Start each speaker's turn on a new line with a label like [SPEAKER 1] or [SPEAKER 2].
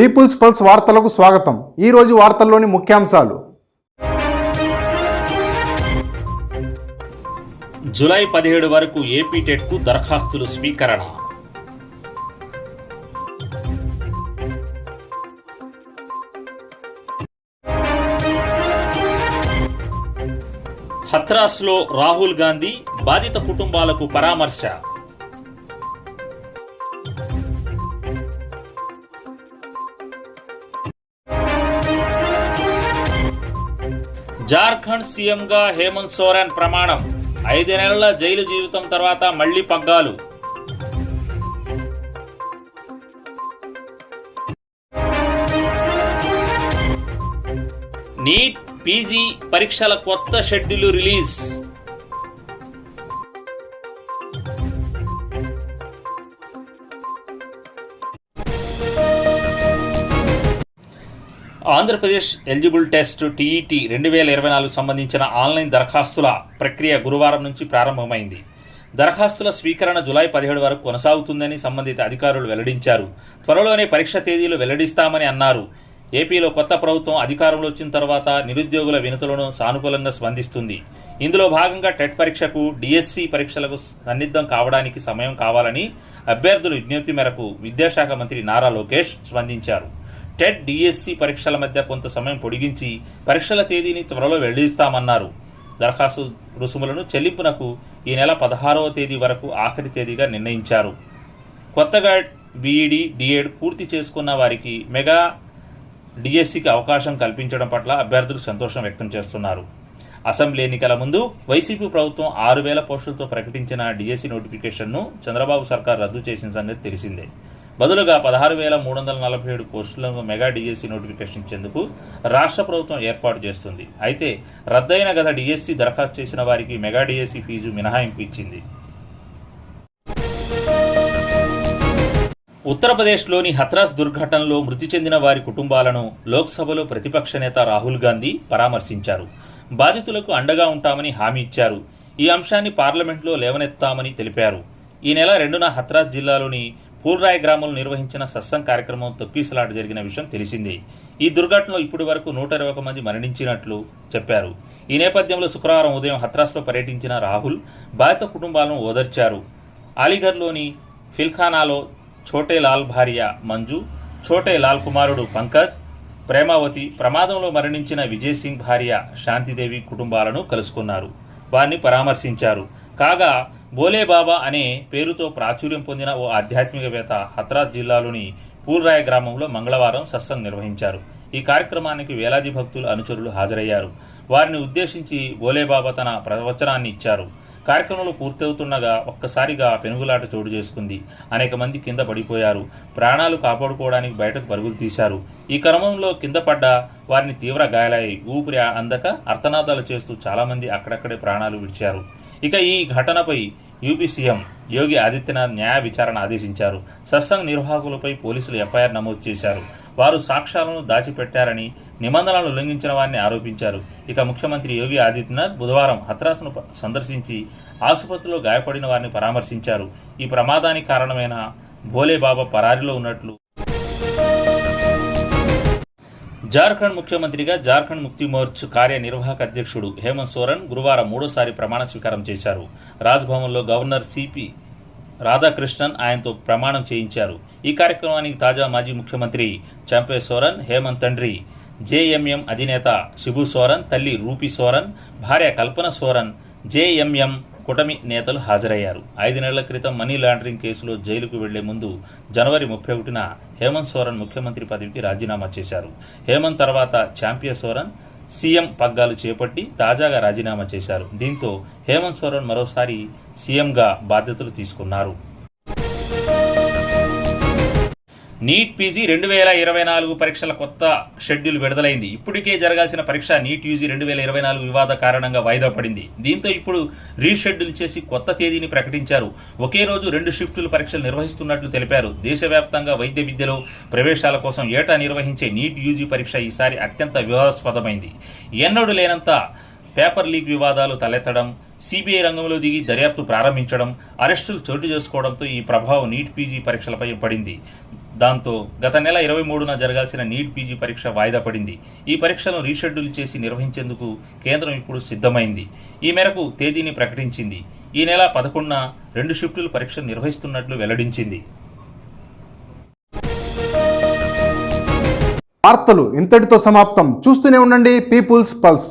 [SPEAKER 1] Peoples pulse వార్తలకు స్వాగతం. ఈ రోజు వార్తల్లోని ముఖ్యాంశాలు.
[SPEAKER 2] జూలై పదిహేడు వరకు ఏపీ టెట్కు దరఖాస్తులు స్వీకరణ. హత్రాస్లో రాహుల్ గాంధీ బాధిత కుటుంబాలకు పరామర్శ. జార్ఖండ్ సీఎంగా హేమంత్ సోరెన్ ప్రమాణం. ఐదు నెలల జైలు జీవితం తర్వాత మళ్ళీ పగ్గాలు. నీట్ పీజీ పరీక్షల కొత్త schedule release. Andhra Pradesh eligible test TET రెండు వేల ఇరవై నాలుగు సంబంధించిన ఆన్లైన్ దరఖాస్తుల ప్రక్రియ గురువారం నుంచి ప్రారంభమైంది. దరఖాస్తుల స్వీకరణ జులై పదిహేడు వరకు కొనసాగుతుందని సంబంధిత అధికారులు వెల్లడించారు. త్వరలోనే పరీక్ష తేదీలు వెల్లడిస్తామని అన్నారు. ఏపీలో కొత్త ప్రభుత్వం అధికారంలో వచ్చిన తర్వాత నిరుద్యోగుల వినతులను సానుకూలంగా స్పందిస్తుంది. ఇందులో భాగంగా టెట్ పరీక్షకు డిఎస్సి పరీక్షలకు సన్నిద్ధం కావడానికి సమయం కావాలని అభ్యర్థుల విజ్ఞప్తి మేరకు విద్యాశాఖ మంత్రి నారా లోకేష్ స్పందించారు. టెట్ డిఎస్సి పరీక్షల మధ్య కొంత సమయం పొడిగించి పరీక్షల తేదీని త్వరలో వెల్లడిస్తామన్నారు. దరఖాస్తు రుసుములను చెల్లింపునకు ఈ నెల పదహారవ తేదీ వరకు ఆఖరి తేదీగా నిర్ణయించారు. కొత్తగా బీఈడి డిఎడ్ పూర్తి చేసుకున్న వారికి మెగా డిఎస్సికి అవకాశం కల్పించడం పట్ల అభ్యర్థులు సంతోషం వ్యక్తం చేస్తున్నారు. అసెంబ్లీ ఎన్నికల ముందు వైసీపీ ప్రభుత్వం ఆరు వేల పోస్టులతో ప్రకటించిన డిఎస్సి నోటిఫికేషన్ను చంద్రబాబు సర్కార్ రద్దు చేసిన సంగతి తెలిసిందే. బదులుగా పదహారు వేల మూడు వందల నలభై ఏడు పోస్టులను మెగా డిఎస్సి నోటిఫికేషన్ ఇచ్చేందుకు రాష్ట్ర ప్రభుత్వం ఏర్పాటు చేస్తుంది. అయితే రద్దయిన గత డిఎస్సి దరఖాస్తు చేసిన వారికి మెగా డిఎస్సి ఫీజు మినహాయింపు ఇచ్చింది. ఉత్తరప్రదేశ్లోని హత్రాస్ దుర్ఘటనలో మృతి చెందిన వారి కుటుంబాలను లోక్సభలో ప్రతిపక్ష నేత రాహుల్ గాంధీ పరామర్శించారు. బాధితులకు అండగా ఉంటామని హామీ ఇచ్చారు. ఈ అంశాన్ని పార్లమెంట్లో లేవనెత్తామని తెలిపారు. ఈ నెల రెండున హత్రాస్ జిల్లాలోని పూల్రాయ్ గ్రామంలో నిర్వహించిన సత్సంగ్ కార్యక్రమం తొక్కిసలాట జరిగిన విషయం తెలిసిందే. ఈ దుర్ఘటనలో ఇప్పటి వరకు నూట ఇరవై ఒక మంది మరణించినట్లు చెప్పారు. ఈ నేపథ్యంలో శుక్రవారం ఉదయం హత్రాస్లో పర్యటించిన రాహుల్ బాధిత కుటుంబాలను ఓదర్చారు. అలీఘర్లోని ఫిల్ఖానాలో ఛోటే లాల్ భార్య మంజు ఛోటే లాల్ కుమారుడు పంకజ్ ప్రేమావతి ప్రమాదంలో మరణించిన విజయ్ సింగ్ భార్య శాంతిదేవి కుటుంబాలను కలుసుకున్నారు. వారిని పరామర్శించారు. కాగా బోలేబాబా అనే పేరుతో ప్రాచుర్యం పొందిన ఓ ఆధ్యాత్మికవేత్త హత్రాస్ జిల్లాలోని పూల్రాయ గ్రామంలో మంగళవారం సత్సంగ్ నిర్వహించారు. ఈ కార్యక్రమానికి వేలాది భక్తులు అనుచరులు హాజరయ్యారు. వారిని ఉద్దేశించి బోలేబాబా తన ప్రవచనాన్ని ఇచ్చారు. కార్యక్రమంలో పూర్తవుతుండగా ఒక్కసారిగా పెనుగులాట చోటు చేసుకుంది. అనేక మంది కింద పడిపోయారు. ప్రాణాలు కాపాడుకోవడానికి బయటకు పరుగులు తీశారు. ఈ క్రమంలో కింద పడ్డ వారిని తీవ్ర గాయాలయ్యాయి ఊపిరి అందక అర్థనాదాలు చేస్తూ చాలామంది అక్కడక్కడే ప్రాణాలు విడిచారు. ఇక ఈ ఘటనపై యూపీ సీఎం యోగి ఆదిత్యనాథ్ న్యాయ విచారణ ఆదేశించారు. సత్సంగ్ నిర్వాహకులపై పోలీసులు ఎఫ్ఐఆర్ నమోదు చేశారు. వారు సాక్ష్యాలను దాచిపెట్టారని నిబంధనలను ఉల్లంఘించిన వారిని ఆరోపించారు. ఇక ముఖ్యమంత్రి యోగి ఆదిత్యనాథ్ బుధవారం హత్రాస్ను సందర్శించి ఆసుపత్రిలో గాయపడిన వారిని పరామర్శించారు. ఈ ప్రమాదానికి కారణమైన భోలేబాబా పరారిలో ఉన్నట్లు జార్ఖండ్ ముఖ్యమంత్రిగా జార్ఖండ్ ముక్తి మోర్చ్ కార్యనిర్వాహక అధ్యక్షుడు హేమంత్ సోరెన్ గురువారం మూడోసారి ప్రమాణ స్వీకారం చేశారు. రాజ్భవన్లో గవర్నర్ సిపి రాధాకృష్ణన్ ఆయనతో ప్రమాణం చేయించారు. ఈ కార్యక్రమానికి తాజా మాజీ ముఖ్యమంత్రి చంపే సోరెన్ హేమంత్ తండ్రి జేఎంఎం అధినేత శిబు సోరెన్ తల్లి రూపి సోరెన్ భార్య కల్పన సోరెన్ జేఎంఎం కూటమి నేతలు హాజరయ్యారు. ఐదు నెలల క్రితం మనీ లాండరింగ్ కేసులో జైలుకు వెళ్ళే ముందు జనవరి ముప్పై ఒకటిన హేమంత్ సోరెన్ ముఖ్యమంత్రి పదవికి రాజీనామా చేశారు. హేమంత్ తర్వాత చాంపియ సోరెన్ సీఎం పగ్గాలు చేపట్టి తాజాగా రాజీనామా చేశారు. దీంతో హేమంత్ సోరెన్ మరోసారి సీఎంగా బాధ్యతలు తీసుకున్నారు. నీట్ పీజీ రెండు వేల ఇరవై నాలుగు పరీక్షల కొత్త షెడ్యూల్ విడుదలైంది. ఇప్పటికే జరగాల్సిన పరీక్ష నీట్ యూజీ రెండు వేల ఇరవై నాలుగు వివాద కారణంగా వాయిదా పడింది. దీంతో ఇప్పుడు రీషెడ్యూల్ చేసి కొత్త తేదీని ప్రకటించారు. ఒకే రోజు రెండు షిఫ్టులు పరీక్షలు నిర్వహిస్తున్నట్లు తెలిపారు. దేశవ్యాప్తంగా వైద్య విద్యలో ప్రవేశాల కోసం ఏటా నిర్వహించే నీట్ యూజీ పరీక్ష ఈసారి అత్యంత వివాదాస్పదమైంది. ఎన్నడూ లేనంత పేపర్ లీక్ వివాదాలు తలెత్తడం సిబిఐ రంగంలో దిగి దర్యాప్తు ప్రారంభించడం అరెస్టులు చోటు చేసుకోవడంతో ఈ ప్రభావం నీట్ పీజీ పరీక్షలపై పడింది. దాంతో గత నెల ఇరవై మూడున జరగాల్సిన నీట్ పీజీ పరీక్ష వాయిదా పడింది. ఈ పరీక్షను రీషెడ్యూల్ చేసి నిర్వహించేందుకు కేంద్రం ఇప్పుడు సిద్ధమైంది. ఈ మేరకు తేదీని ప్రకటించింది. ఈ నెల పదకొండున రెండు షిఫ్టులు పరీక్ష నిర్వహిస్తున్నట్లు వెల్లడించింది.
[SPEAKER 1] వార్తలు ఇంతటితో సమాప్తం. చూస్తూనే ఉండండి పీపుల్స్ పల్స్